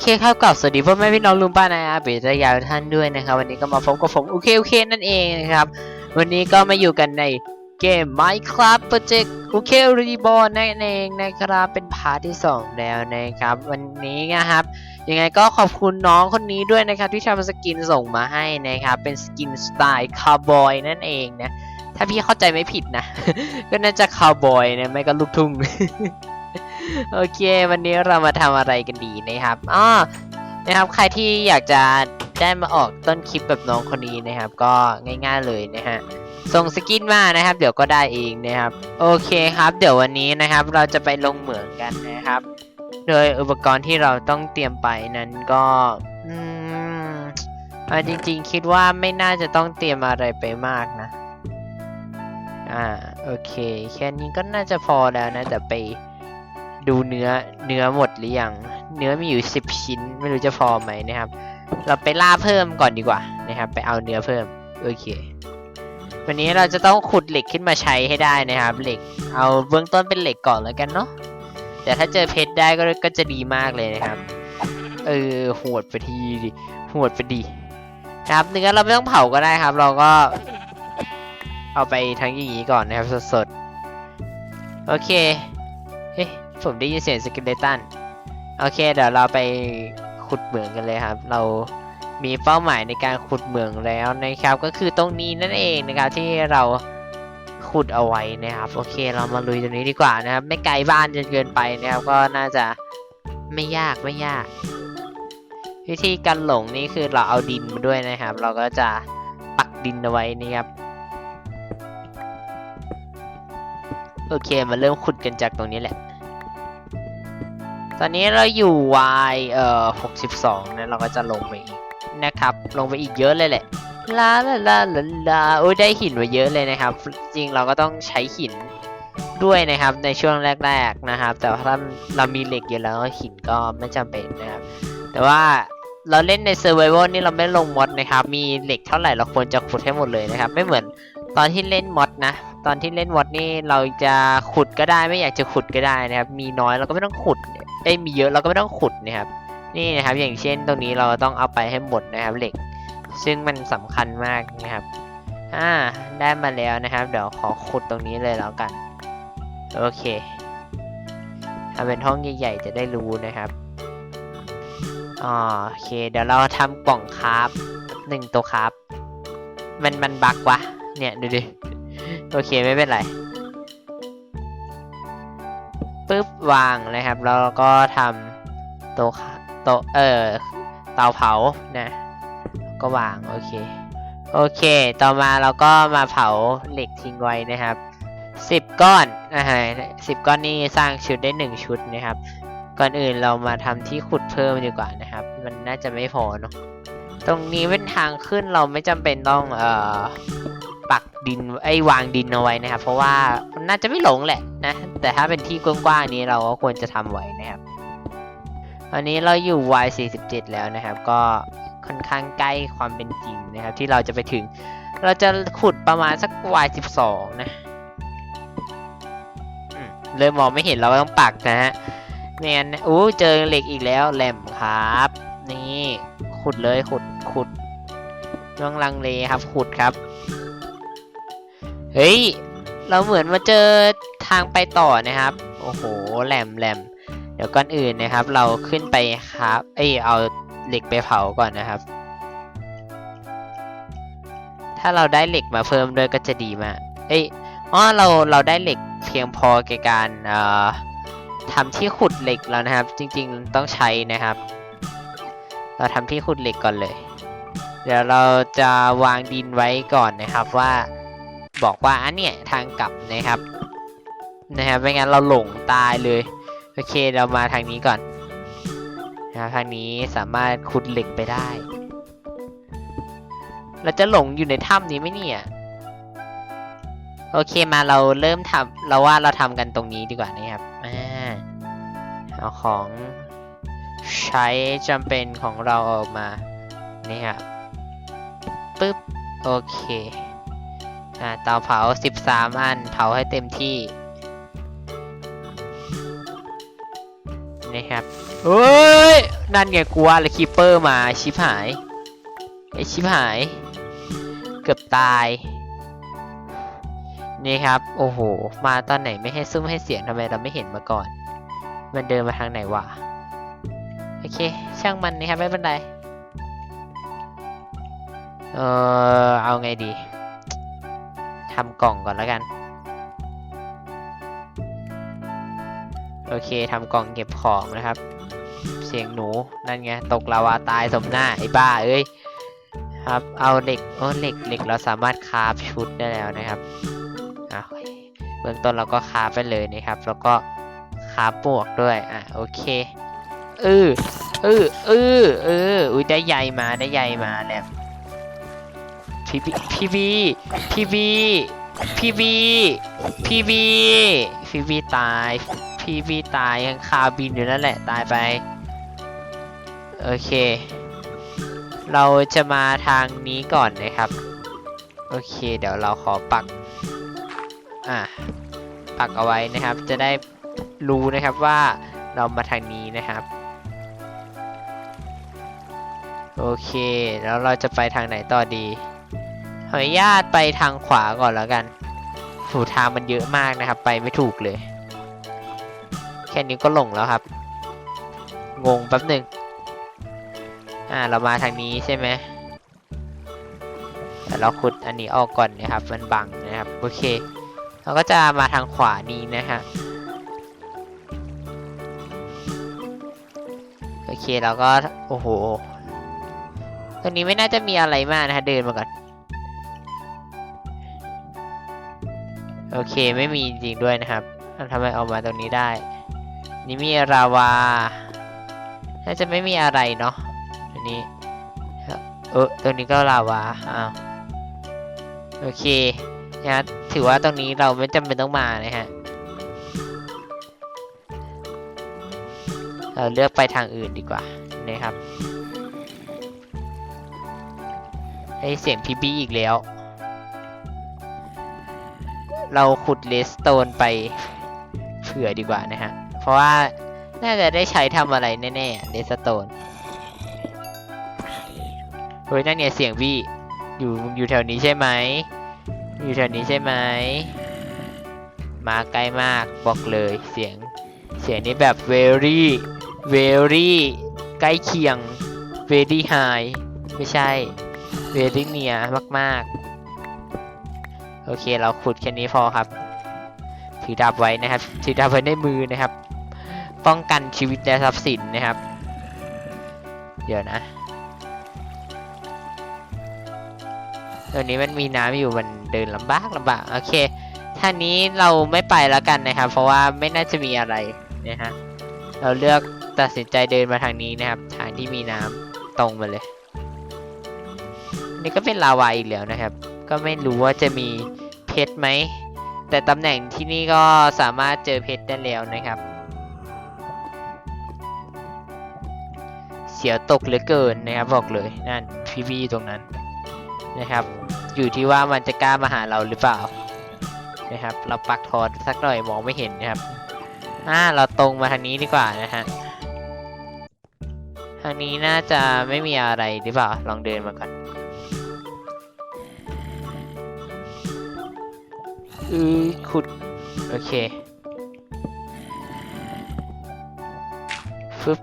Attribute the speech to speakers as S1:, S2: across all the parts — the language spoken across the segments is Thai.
S1: เคครับกับสวัสดีพ่อแม่พี่น้องลุงป้านาอาเบตยาวท่านด้วยนะครับ วันนี้ก็มาพบกับผมโอเคโอเคนั่นเองนะครับ วันนี้ก็มาอยู่กันในเกม Minecraft Project โอเครีบอลนั่นเองนะครับเป็นพาร์ทที่ 2 แล้วนะครับ วันนี้นะครับยังไงก็ขอบคุณน้องคนนี้ด้วยนะครับ ที่ทำสกินส่งมาให้นะครับ เป็นสกินสไตล์คาวบอยนั่นเองนะถ้าพี่เข้าใจไม่ผิดนะ ก็น่าจะคาวบอยนะไม่ก็ลูกทุ่ง โอเค วันนี้เรามาทำอะไรกันดีนะครับอ้อนะครับ ใครที่อยากจะได้มาออกต้นคลิปแบบน้องคนนี้นะครับ ก็ง่าย ๆเลยนะฮะ ส่งสกินมานะครับ เดี๋ยวก็ได้เองนะครับ โอเคครับ เดี๋ยววันนี้นะครับ เราจะไปลงเหมืองกันนะครับ โดยอุปกรณ์ที่เราต้องเตรียมไปนั้นก็อืมเอาจริงๆ คิดว่าไม่น่าจะต้องเตรียมอะไรไปมากนะ อ่า โอเค แค่นี้ก็น่าจะพอแล้วนะ แต่ไป ดูเนื้อเนื้อหมดหรือยัง เนื้อมีอยู่สิบชิ้นไม่รู้จะพอไหมนะครับ เราไปล่าเพิ่มก่อนดีกว่านะครับ ไปเอาเนื้อเพิ่มโอเควันนี้เราจะต้องขุดเหล็กขึ้นมาใช้ให้ได้นะครับเหล็ก เอาเบื้องต้นเป็นเหล็กก่อนแล้วกันเนาะแต่ถ้าเจอเพชรได้ก็ก็จะดีมากเลยนะครับ เออโหดไปทีดิโหดไปดีครับเนื้อเราไม่ต้องเผาก็ได้ครับ เราก็ เอาไปทั้งอย่างนี้ก่อนนะครับสดๆโอเคเฮ้ ผมได้ยินเสียงสเกเลตันโอเค เดี๋ยวเราไปขุดเหมืองกันเลยครับ เรามีเป้าหมายในการขุดเหมืองแล้วนะครับ ก็คือตรงนี้นั่นเองนะครับที่เราขุดเอาไว้นะครับ โอเค เรามาลุยตรงนี้ดีกว่านะครับ ไม่ไกลบ้านจนเกินไปนะครับ ก็น่าจะไม่ยากไม่ยาก วิธีการหลงนี่คือเราเอาดินมาด้วยนะครับ เราก็จะปักดินเอาไว้นะครับโอเคมาเริ่มขุดกันจากตรงนี้แหละ อนนี้เราอยู่ y เอ่อ62นะเราก็จะลงไปอีกนะครับ ลงไปอีกเยอะเลยแหละลาลาลาลาลาโอ้ยได้หินมาเยอะเลยนะครับ จริงเราก็ต้องใช้หินด้วยนะครับในช่วงแรก ๆนะครับ แต่ถ้าเรามีเหล็กเยอะแล้วหินก็ไม่จำเป็นนะครับ แต่ว่าเราเล่นใน Survival นี่เราไม่ลงมอดนะครับ มีเหล็กเท่าไหร่เราควรจะขุดให้หมดเลยนะครับ ไม่เหมือนตอนที่เล่นมอดนะ ตอนที่เล่นมอดนี่เราจะขุดก็ได้ไม่อยากจะขุดก็ได้นะครับ มีน้อยเราก็ไม่ต้องขุด เอ้ยมีเยอะเราก็ไม่ต้องขุดนะครับ นี่นะครับอย่างเช่นตรงนี้เราต้องเอาไปให้หมดนะครับเหล็ก ซึ่งมันสำคัญมากนะครับอ่าได้มาแล้วนะครับ เดี๋ยวขอขุดตรงนี้เลยแล้วกัน โอเคทำเป็นห้องใหญ่ๆจะได้รู้นะครับอ๋อโอเค เดี๋ยวเราทำกล่องคราฟหนึ่งตัวคราฟมันมันบักวะเนี่ยดูดิ โอเคไม่เป็นไร ปึ๊บวางนะครับ แล้วก็ทำโต๊ะโต๊ะเออเตาเผานะก็วางโอเคโอเค ต่อมาเราก็มาเผาเหล็กทิ้งไว้นะครับสิบก้อนนะฮะสิบก้อนนี้สร้างชุดได้หนึ่งชุดนะครับ ก่อนอื่นเรามาทำที่ขุดเพิ่มดีกว่านะครับ มันน่าจะไม่พอเนอะตรงนี้เป็นทางขึ้นเราไม่จำเป็นต้องเอ่อ ปักดินไอ้วางดินเอาไว้นะครับ เพราะว่ามันน่าจะไม่หลงแหละนะ แต่ถ้าเป็นที่กว้างๆนี้เราก็ควรจะทำไว้นะครับตอนนี้เราอยู่ y 47 แล้วนะครับ ก็ค่อนข้างใกล้ความเป็นจริงนะครับ ที่เราจะไปถึง เราจะขุดประมาณสัก y 12 นะอืมเริ่มมองไม่เห็นเราก็ต้องปักนะฮะแมนอู้เจอเหล็กอีกแล้วแหลมครับ นี่ขุดเลยขุดขุดย่องลังเลครับขุดครับ เฮ้ย เราเหมือนมาเจอทางไปต่อนะครับ โอ้โห แหลมแหลมเดี๋ยวก่อนอื่นนะครับ เราขึ้นไปครับ เอ้ย เอาเหล็กไปเผาก่อนนะครับ ถ้าเราได้เหล็กมาเพิ่มด้วยก็จะดีมาก เอ้ย อ๋อ เรา เราได้เหล็กเพียงพอแก่การ เอ่อทำที่ขุดเหล็กแล้วนะครับ จริงๆต้องใช้นะครับ เราทำที่ขุดเหล็กก่อนเลย เดี๋ยวเราจะวางดินไว้ก่อนนะครับว่า บอกว่าอันเนี้ยทางกลับนะครับนะครับไม่งั้นเราหลงตายเลย โอเคเรามาทางนี้ก่อนนะครับทางนี้สามารถขุดเหล็กไปได้ เราจะหลงอยู่ในถ้ำนี้ไหมเนี่ยโอเคมาเราเริ่มทำเราว่าเราทำกันตรงนี้ดีกว่านะครับอเอาของใช้จำเป็นของเราออกมานี่ครับปึ๊บโอเค อ่าเตาเผา13อันเผาให้เต็มที่นี่ครับเฮ้ย นั่นไงกลัวเลยคีเปอร์มาชิบหายไอชิบหาย เกือบตาย นี่ครับ โอ้โห มาตอนไหนไม่ให้ซุ้มให้เสียงทำไมเราไม่เห็นมาก่อน มันเดินมาทางไหนวะ โอเค ช่างมันนะครับ ไม่เป็นไร เออเอาไงดี ทำกล่องก่อนแล้วกัน โอเคทำกล่องเก็บของนะครับ เสียงหนูนั่นไงตกลาวาตายสมหน้าไอ้บ้าเอ้ยครับเอาเหล็กโอ้เหล็กเหล็กเราสามารถคราฟชุดได้แล้วนะครับอะเบื้องต้นเราก็คราฟไปเลยนะครับ แล้วก็คราฟบวกด้วยอะโอเคเออเออเออเอออุ้ยได้ใยมาได้ใยมาแล้ว พี่บีพี่บีพี่บีพี่บีพี่บีพี่บีตาย พี่บีตายยังคาบินอยู่นั่นแหละตายไป โอเค เราจะมาทางนี้ก่อนนะครับ โอเค เดี๋ยวเราขอปัก อะ ปักเอาไว้นะครับ จะได้รู้นะครับว่าเรามาทางนี้นะครับ โอเค แล้วเราจะไปทางไหนต่อดี ขออนุญาตไปทางขวาก่อนแล้วกันถูทางมันเยอะมากนะครับ ไปไม่ถูกเลย แค่นี้ก็หลงแล้วครับ งงแป๊บหนึ่งอ่าเรามาทางนี้ใช่ไหมแต่เราขุดอันนี้ออกก่อนนะครับ มันบังนะครับ โอเค เราก็จะมาทางขวานี้นะฮะโอเคเราก็ โอ้โหตรงนี้ไม่น่าจะมีอะไรมากนะฮะ เดินมาก่อน โอเคไม่มีจริงด้วยนะครับทำไมออกมาตรงนี้ได้ นี่มีราวา น่าจะไม่มีอะไรเนาะอันนี้ เออตรงนี้ก็ลาวา อ้าว โอเคนะถือว่าตรงนี้เราไม่จำเป็นต้องมานะฮะ เราเลือกไปทางอื่นดีกว่านะครับให้เสียงพีบีอีกแล้ว เราขุดเลสโตนไปเผื่อดีกว่านะฮะ เพราะว่าน่าจะได้ใช้ทำอะไรแน่ๆเลสโตนเฮ้ยนั่นเนี่ยเสียงบี้อยู่อยู่แถวนี้ใช่ไหมอยู่แถวนี้ใช่ไหมมาใกล้มากบอกเลยเสียงเสียงนี้แบบ very very ใกล้เคียง very high ไม่ใช่ very near มากๆ โอเคเราขุดแค่นี้พอครับ ถือดาบไว้นะครับ ถือดาบไว้ในมือนะครับ ป้องกันชีวิตและทรัพย์สินนะครับ เดี๋ยวนะตอนนี้มันมีน้ำอยู่มันเดินลำบากลำบากโอเคท่านี้เราไม่ไปแล้วกันนะครับ เพราะว่าไม่น่าจะมีอะไรนะฮะเราเลือกตัดสินใจเดินมาทางนี้นะครับ ทางที่มีน้ำตรงมาเลย นี่ก็เป็นลาวาอีกแล้วนะครับ ก็ไม่รู้ว่าจะมีเพชรไหม แต่ตำแหน่งที่นี่ก็สามารถเจอเพชรได้แล้วนะครับ เสียวตกเหลือเกินนะครับบอกเลยนั่นพีวีตรงนั้นนะครับ อยู่ที่ว่ามันจะกล้ามาหาเราหรือเปล่านะครับ เราปักทอดสักหน่อยมองไม่เห็นนะครับอ่าเราตรงมาทางนี้ดีกว่านะฮะทางนี้น่าจะไม่มีอะไรหรือเปล่า ลองเดินมาก่อน อือขุด โอเคฟึบ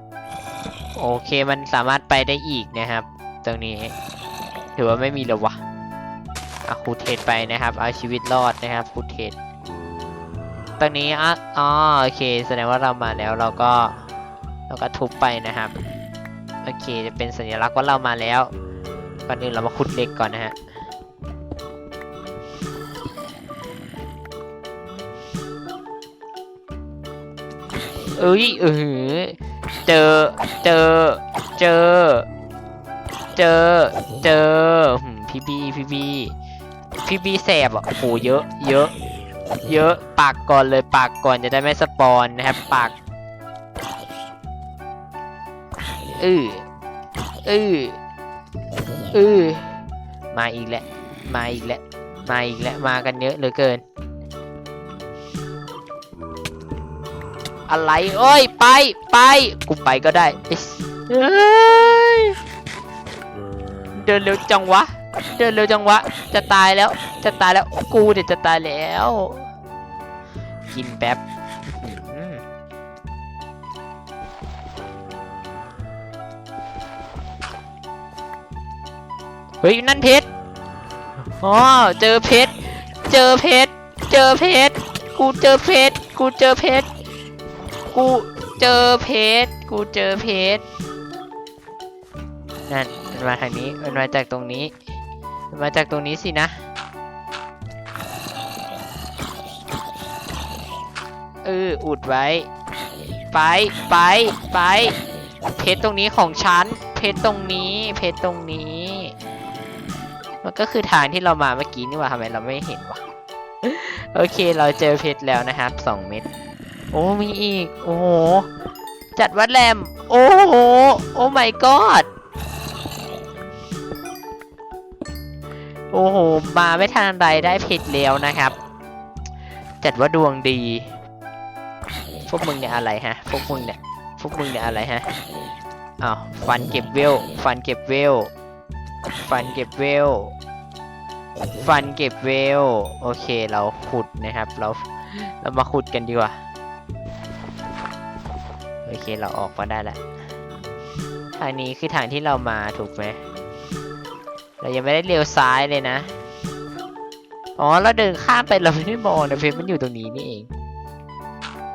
S1: โอเคมันสามารถไปได้อีกนะครับ ตรงนี้ ถือว่าไม่มีแล้ววะอะคูเทสไปนะครับ เอาชีวิตรอดนะครับคูเทสตรงนี้อะอ๋อโอเค แสดงว่าเรามาแล้วเราก็เราก็ทุบไปนะครับ โอเค จะเป็นสัญลักษณ์ว่าเรามาแล้วก่อนอื่นเรามาขุดเหล็กก่อนนะฮะ เอ้ยเออเจอเจอเจอ เจอเจอพี่บีพี่บีพี่บีแสบอะโอ้โหเยอะเยอะ เยอะปากก่อนเลยปากก่อนจะได้ไม่สปอนนะครับปากอืออืออือมาอีกแล้วมาอีกแล้วมาอีกแล้วมากันเยอะเหลือเกิน อะไรเอ้ยไปไปกูไปก็ได้เอ้ยเดินเร็วจังวะ เดินเร็วจังวะ จะตายแล้ว จะตายแล้ว กูเดี๋ยวจะตายแล้ว กินแป๊บเฮ้ยนั่นเพชร อ๋อ เจอเพชร เจอเพชร เจอเพชร กูเจอเพชร กูเจอเพชร กูเจอเพชรกูเจอเพชรนั่นมันมาทางนี้มันมาจากตรงนี้มันมาจากตรงนี้สินะ เอออุดไว้ ไปไปไปเพชรตรงนี้ของฉัน เพชรตรงนี้ เพชรตรงนี้ มันก็คือทางที่เรามาเมื่อกี้นี่ว่าทำไมเราไม่เห็นวะ โอเค เราเจอเพชรแล้วนะครับสองเม็ด โอ้มีอีก โอ้โห จัดวัดแรม โอ้โห โอ้ my god โอ้โห มาไม่ทันไรได้เพชรแล้วนะครับ จัดว่าดวงดี พวกมึงเนี่ยอะไรฮะ พวกมึงเนี่ย พวกมึงเนี่ยอะไรฮะอ้าวฟันเก็บเวล ฟันเก็บเวล ฟันเก็บเวล ฟันเก็บเวล โอเค เราขุดนะครับ เรา เรามาขุดกันดีกว่า โอเคเราออกมาได้แล้วทางนี้คือทางที่เรามาถูกไหมเรายังไม่ได้เลี้ยวซ้ายเลยนะ อ๋อเราเดินข้ามไปเราไม่ได้มองนะเพชรมันอยู่ตรงนี้นี่เอง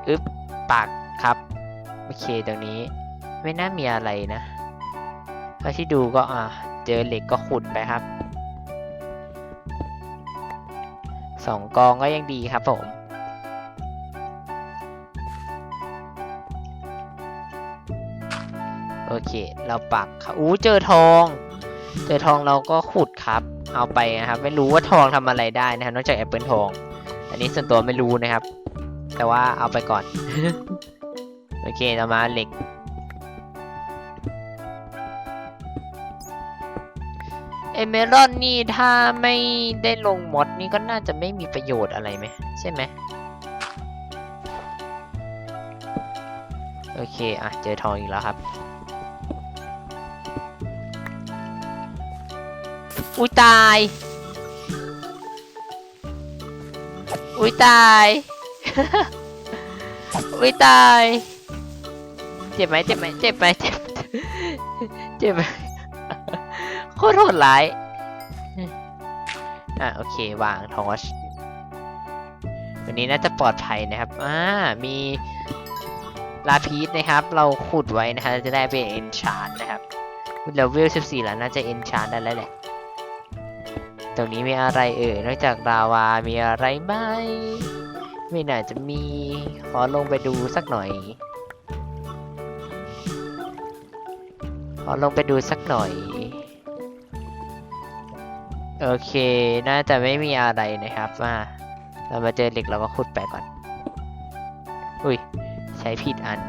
S1: อึ๊บปากครับโอเคตรงนี้ ไม่น่ามีอะไรนะเท่าที่ดูก็อะเจอเหล็กก็ขุดไปครับสองกองก็ยังดีครับผม อเค เราปักอู้เจอทอง เจอทองเราก็ขุดครับ เอาไปนะครับ ไม่รู้ว่าทองทำอะไรได้นะครับ นอกจากแอปเปิลทอง อันนี้ส่วนตัวไม่รู้นะครับ แต่ว่าเอาไปก่อน โอเคเรามาเหล็ก เอเมรอนนี่ถ้าไม่ได้ลงมดนี่ก็น่าจะไม่มีประโยชน์อะไรไหมใช่ไหมโอเค อะ เจอทองอีกแล้วครับ อุ้ยตาย อุ้ยตาย อุ้ยตาย เจ็บไหมเจ็บไหมเจ็บไหมเจ็บ เจ็บไหมโคตรโหดร้าย อะโอเควางทอชวันนี้น่าจะปลอดภัยนะครับ อ่า มีลาพีสนะครับ เราขุดไว้นะครับจะได้เป็นเอนชานนะครับเลเวล 14 แล้วน่าจะเอนชานได้แล้วแหละ ตรงนี้มีอะไรเอ่ยนอกจากลาวา มีอะไรไหมไม่น่าจะมี ขอลงไปดูสักหน่อย ขอลงไปดูสักหน่อย โอเค น่าจะไม่มีอะไรนะครับว่าเรามาเจอเหล็กเราก็ขุดไปก่อน อุ้ย ใช้ผิดอัน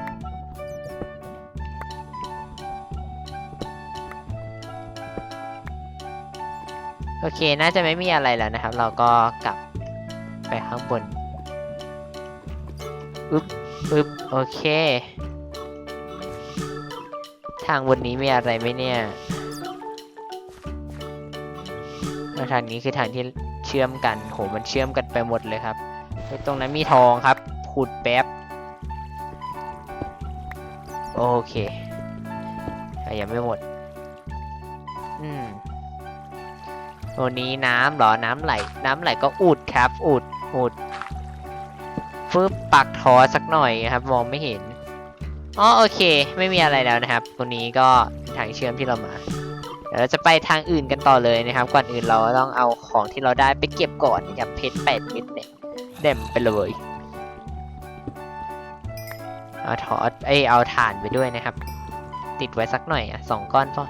S1: โอเค น่าจะไม่มีอะไรแล้วนะครับ เราก็กลับไปข้างบนอึ๊บอึ๊บโอเค ทางบนนี้มีอะไรไหมเนี่ยแล้วทางนี้คือทางที่เชื่อมกัน โห มันเชื่อมกันไปหมดเลยครับเฮ้ตรงนั้นมีทองครับ ขุดแป๊บ โอเคอ่ยังไม่หมด อืม ตัวนี้น้ำเหรอ น้ำไหล น้ำไหลก็อุดครับ อุด อุด ฟึบปักทอสักหน่อยครับ มองไม่เห็น อ๋อโอเค ไม่มีอะไรแล้วนะครับตรงนี้ก็ทางเชื่อมที่เรามา เดี๋ยวเราจะไปทางอื่นกันต่อเลยนะครับ ก่อนอื่นเราต้องเอาของที่เราได้ไปเก็บก่อนนะครับเพชรแปดเม็ดเนี่ยเด่มไปเลยเอาถอดเอ้ยเอาถ่านไปด้วยนะครับ ติดไว้สักหน่อยอะสองก้อนพอ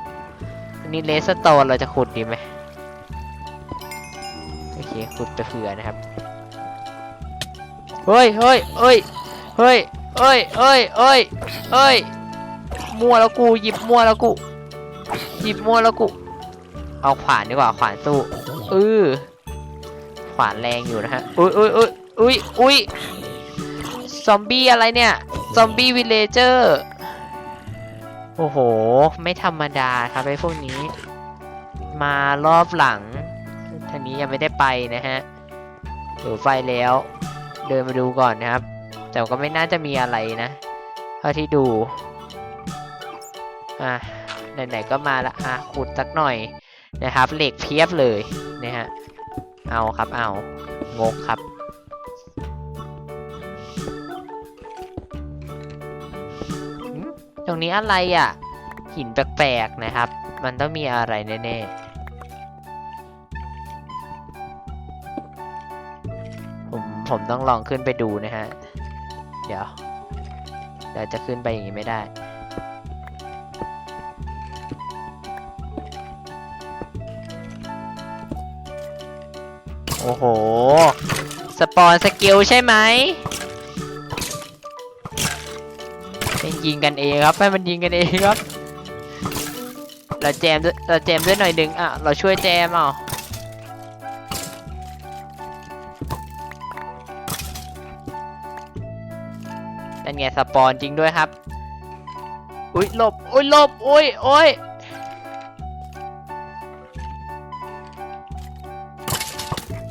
S1: อันนี้เลสโตนเราจะขุดดีไหม ขุดไปเผื่อนะครับ เฮ้ยเฮ้ยเฮ้ยเฮ้ยเฮ้ยเฮ้ยเฮ้ยเฮ้ยมัวแล้วกูหยิบมัวแล้วกูหยิบมัวแล้วกู เอาขวานดีกว่าขวานสู้เออขวานแรงอยู่นะฮะอุ้ยอุ้ยอุ้ยอุ้ยอุ้ยซอมบี้อะไรเนี่ย ซอมบี้วิลเลเจอร์ โอ้โห ไม่ธรรมดาครับไอ้พวกนี้ มารอบหลังางนี้ยังไม่ได้ไปนะฮะเออไฟแล้ว เดินมาดูก่อนนะครับ แต่ก็ไม่น่าจะมีอะไรนะเท่าที่ดู อะไหนๆก็มาละอะขุดสักหน่อยนะครับเหล็กเพียบเลยนะฮะเอาครับเอางกครับตรงนี้อะไรอะ หินแปลกๆนะครับ มันต้องมีอะไรแน่ๆ ผมต้องลองขึ้นไปดูนะฮะ เดี๋ยวเดี๋ยวจะขึ้นไปอย่างนี้ไม่ได้ โอ้โห สปอนสกิลใช่ไหม เป็นยิงกันเองครับ ให้มันยิงกันเองครับ เราแจมด้วยเราแจมด้วยหน่อยหนึ่งอะ เราช่วยแจมเอา ไงสปอนจริงด้วยครับ อุ้ยหลบ อุ้ยหลบ อุ้ยโอ้ย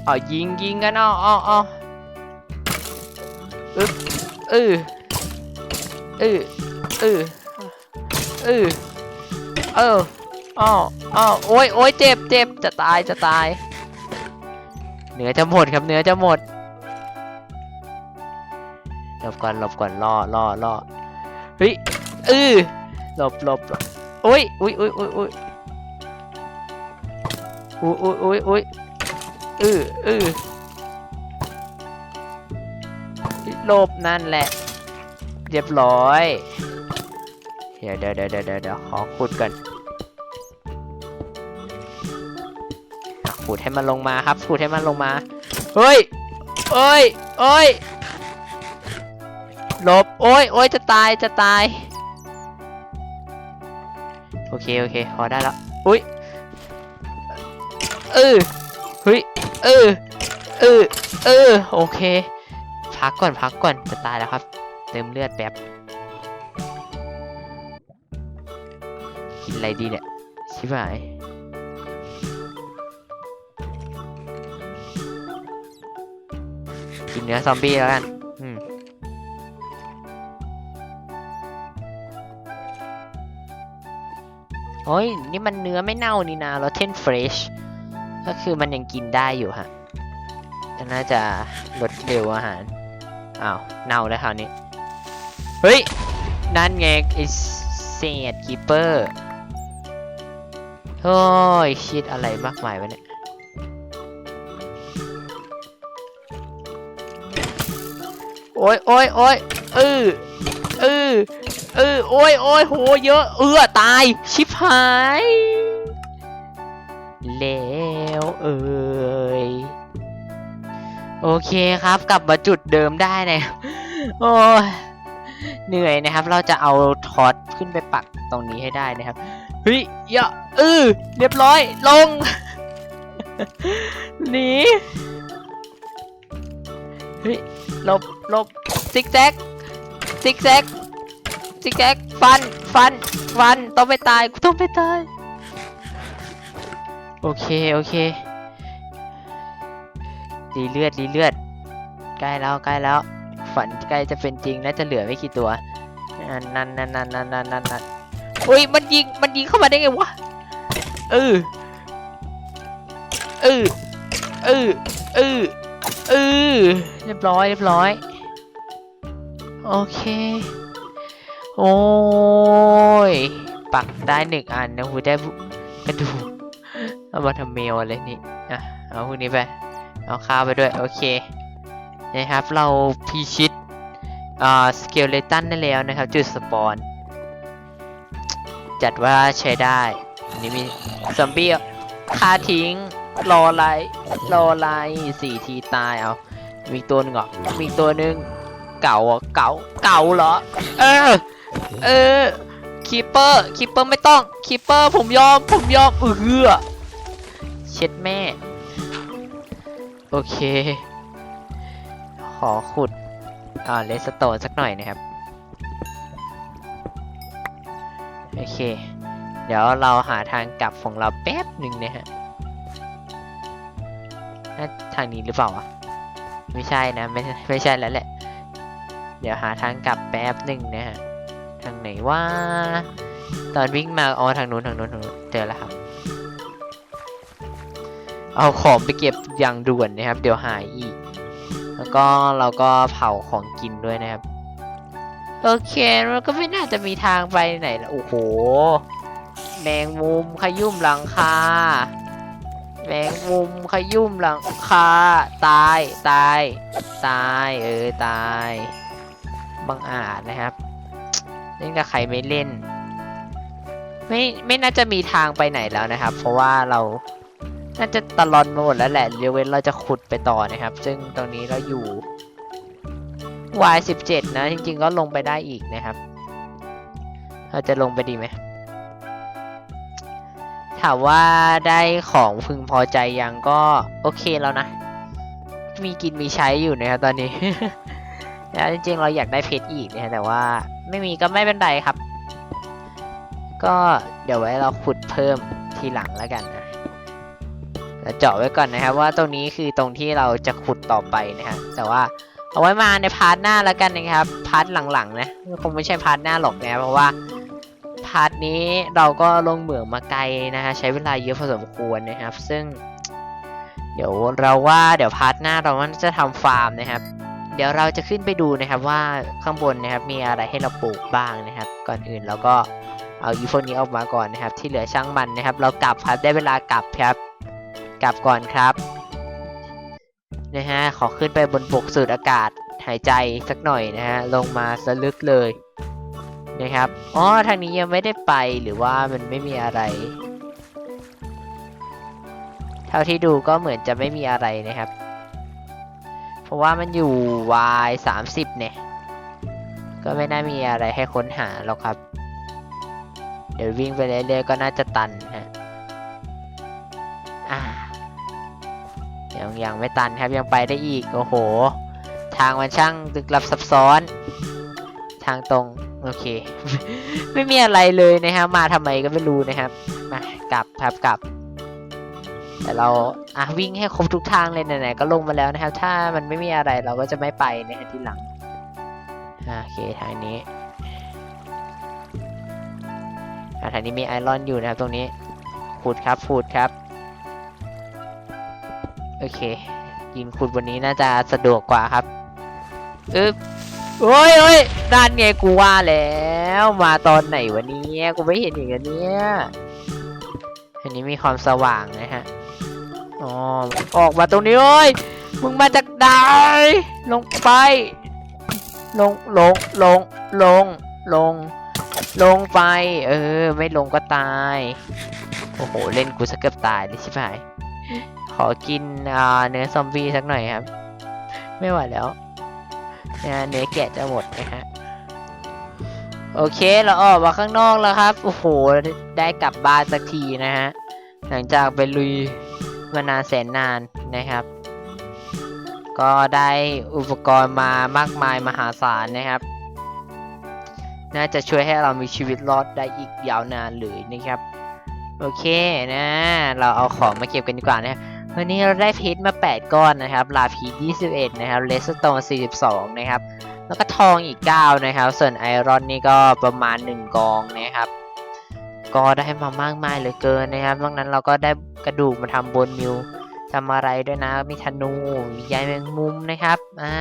S1: เอายิงยิงกันเอาเอาเอาอึ๊บเออเออเออเออเอออ้าวอ้าวโอ้ยโอ้ยเจ็บเจ็บจะตายจะตายเนื้อจะหมดครับเนื้อจะหมด หลบก่อนหลบก่อนล่อล่อล่อเฮ้ยเออหลบหลบโอ้ยอุ้ยอุ้ยอุ้ยอุ้ยอุ้ยอุ้ยอุ้ยอุ้ยอืออือโลบนั่นแหละ เรียบร้อย เดี๋ยวเดี๋ยวเดี๋ยวเดี๋ยวเดี๋ยวขอขุดก่อนขุดให้มันลงมาครับขุดให้มันลงมา เฮ้ยเอ้ยเอ้ย ลบ โอ้ยโอ้ยจะตาย จะตาย โอเค โอเค พอได้แล้วอุ้ย เออเฮ้ย เออ เออ เออ โอเค พักก่อน พักก่อน จะตายแล้วครับ เติมเลือดแป๊บ กินอะไรดีเนี่ย ชิบหายกินเนื้อซอมบี้แล้วกัน โอ้ย นี่มันเนื้อไม่เน่านี่นาเราเทนเฟรชก็คือมันยังกินได้อยู่ฮะแต่น่าจะลดเร็วอาหาร อ้าว เน่าแล้วคราวนี้ เฮ้ย นั่นไงไอเศษคีเปอร์โอ้ยชิดอะไรมากมายวะเนี่ย โอ้ยโอ้ยโอ้ยเออเออ เออโอ้ยโอ้ยโหเยอะ เออตาย ชิบหาย แล้วเอ่ยโอเคครับ กลับมาจุดเดิมได้นะโอ้ยเหนื่อยนะครับ เราจะเอาทอดขึ้นไปปักตรงนี้ให้ได้นะครับเฮ้ยอย่าเออเรียบร้อย ลงหนีเฮ้ยลบลบซิกแซกซิกแซก ซิกแจ๊กฟันฟันฟันต้องไม่ตายต้องไม่ตาย โอเค โอเคดีเลือดดีเลือด ใกล้แล้วใกล้แล้ว ฝันใกล้จะเป็นจริงและจะเหลือไม่กี่ตัวนั่นนั่นนั่นนั่นนั่นนั่นโอุ้ยมันยิงมันยิงเข้ามาได้ไงวะเออเออเออเออเออเรียบร้อยเรียบร้อย โอเค โอ้ย ปักได้หนึ่งอันนะหูได้กระดูกเอามาทำเมลอะไรนี่อะเอาพวกนี้ไป เอาข้าวไปด้วย โอเค นะครับ เราพิชิตอ่าสเกลเลตันได้แล้วนะครับ จุดสปอน จัดว่าใช้ได้ อันนี้มีซอมบี้ฆ่าทิ้ง รอไรรอไรสี่ทีตายเอา มีตัวหนึงเหรอมีตัวหนึง เก่าเหรอเก่าเก่าเหรอ เออ เออคีเปอร์คีเปอร์ไม่ต้องคีเปอร์ผมยอมผมยอมเออเช็ดแม่ โอเค ขอขุดอ่าเลสโตนสักหน่อยนะครับ โอเค เดี๋ยวเราหาทางกลับของเราแป๊บหนึ่งนะฮะน่าทางนี้หรือเปล่าวะไม่ใช่นะ ไม่ไม่ใช่แล้วแหละ เดี๋ยวหาทางกลับแป๊บหนึ่งนะฮะ ทางไหนว่า ตอนวิ่งมาอ๋อทางนู้นทางนู้นทางนู้นเจอแล้วครับ เอาของไปเก็บอย่างด่วนนะครับ เดี๋ยวหายอีก แล้วก็เราก็เผาของกินด้วยนะครับ โอเคมันก็ไม่น่าจะมีทางไปไหนละโอ้โห แมงมุมขยุ่มหลังคาแมงมุมขยุ่มหลังคาตายตาย ตาย เออ ตาย บังอาจนะครับ เล่นกับใครไม่เล่น ไม่ไม่น่าจะมีทางไปไหนแล้วนะครับ เพราะว่าเราน่าจะตลอนมาหมดแล้วแหละเดี๋ยวเว้นเราจะขุดไปต่อนะครับ ซึ่งตรงนี้เราอยู่ Y17 นะ จริง ๆ ก็ลงไปได้อีกนะครับ เราจะลงไปดีไหมถามว่าได้ของพึงพอใจยังก็โอเคแล้วนะ มีกินมีใช้อยู่นะครับตอนนี้แล้วจริงๆเราอยากได้เพชรอีกนะแต่ว่า ไม่มีก็ไม่เป็นไรครับ ก็เดี๋ยวไว้เราขุดเพิ่มทีหลังแล้วกันนะเจาะไว้ก่อนนะครับว่าตรงนี้คือตรงที่เราจะขุดต่อไปนะฮะแต่ว่าเอาไว้มาในพาร์ทหน้าแล้วกันนะครับพาร์ทหลังๆนะคงไม่ใช่พาร์ทหน้าหรอกนะเพราะว่าพาร์ทนี้เราก็ลงเหมืองมาไกลนะฮะใช้เวลาเยอะพอสมควรนะครับ ซึ่ง เดี๋ยวเราว่าเดี๋ยวพาร์ทหน้าเราว่าจะทำฟาร์มนะครับ เดี๋ยวเราจะขึ้นไปดูนะครับว่าข้างบนนะครับมีอะไรให้เราปลูกบ้างนะครับ ก่อนอื่นเราก็เอาอีพวกนี้ออกมาก่อนนะครับ ที่เหลือช่างมันนะครับ เรากลับครับได้เวลากลับครับ กลับก่อนครับนะฮะขอขึ้นไปบนบกสูดอากาศหายใจสักหน่อยนะฮะลงมาสลึกเลยนะครับอ๋อทางนี้ยังไม่ได้ไปหรือว่ามันไม่มีอะไร เท่าที่ดูก็เหมือนจะไม่มีอะไรนะครับ ราะว่ามันอยู่ y 30เนี่ย ก็ไม่น่ามีอะไรให้ค้นหาหรอกครับ เดี๋ยววิ่งไปเรื่อยๆก็น่าจะตันฮะอ่ายังยังไม่ตันครับยังไปได้อีก โอ้โห ทางมันช่างลึกลับซับซ้อน ทางตรง โอเค ไม่มีอะไรเลยนะครับมาทำไมก็ไม่รู้นะครับ มากลับครับกลับ แต่เราอะวิ่งให้ครบทุกทางเลยไหนๆก็ลงมาแล้วนะครับ ถ้ามันไม่มีอะไรเราก็จะไม่ไปนะที่หลังโอเคทางนี้ทางนี้มีไอรอนอยู่นะครับตรงนี้ขุดครับขุดครับ โอเค ยิงขุดบนนี้น่าจะสะดวกกว่าครับอึ๊บโอ้ยโอ้ยด้านไงกูว่าแล้ว มาตอนไหนวะเนี้กูไม่เห็นอย่างเนี้ยอันนี้มีความสว่างนะฮะ อ๋อออกมาตรงนี้เอ้ยมึงมาจากไหนลงไป ลงลงลงลงลง ลงไป เออ ไม่ลงก็ตาย โอ้โห เล่นกูสักเกือบตายเลยชิบหาย ขอกินอ่าเนื้อซอมบี้สักหน่อยครับ ไม่ไหวแล้วเนี่ยเนื้อแกะจะหมดนะฮะโอเคเราออกมาข้างนอกแล้วครับ โอ้โห ได้กลับบ้านสักทีนะฮะ หลังจากไปลุย มานานแสนนานนะครับ ก็ได้อุปกรณ์มามากมายมหาศาลนะครับ น่าจะช่วยให้เรามีชีวิตรอดได้อีกยาวนานเลยนะครับ โอเคนะ เราเอาของมาเก็บกันดีกว่านะครับวันนี้เราได้เพชรมา 8 ก้อนนะครับ ลาพี21 นะครับ เลสโตน42 นะครับ แล้วก็ทองอีก 9 นะครับ ส่วนไอรอนนี่ก็ประมาณ 1 กองนะครับ ก็ได้มามากมายเหลือเกินนะครับดังนั้นเราก็ได้กระดูกมาทำบนมิวทำอะไรด้วยนะ มีธนูมีใยแมงมุมนะครับ อ่า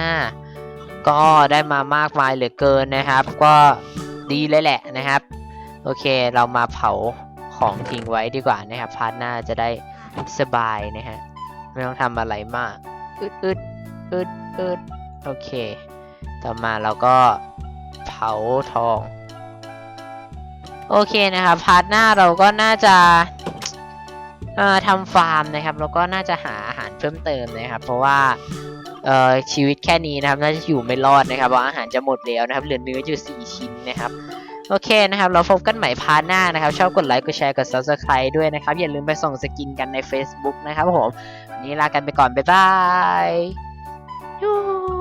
S1: ก็ได้มามากมายเหลือเกินนะครับ ก็ดีเลยแหละนะครับ โอเค เรามาเผาของทิ้งไว้ดีกว่านะครับ พาร์ทหน้าจะได้สบายนะฮะ ไม่ต้องทำอะไรมาก อึดอึดอึดอึดโอเค ต่อมาเราก็เผาทอง โอเคนะครับพาร์ทหน้าเราก็น่าจะเอ่อทำฟาร์มนะครับแล้วก็น่าจะหาอาหารเพิ่มเติมนะครับ เพราะว่าเอ่อชีวิตแค่นี้นะครับน่าจะอยู่ไม่รอดนะครับเพราะอาหารจะหมดแล้วนะครับเหลือเนื้ออยู่4ชิ้นนะครับโอเคนะครับ เราพบกันใหม่พาร์ทหน้านะครับ ชอบกดไลค์กดแชร์กด subscribe ด้วยนะครับ อย่าลืมไปส่งสกินกันใน Facebook นะครับผมวันนี้ลากันไปก่อน บ๊ายบายยู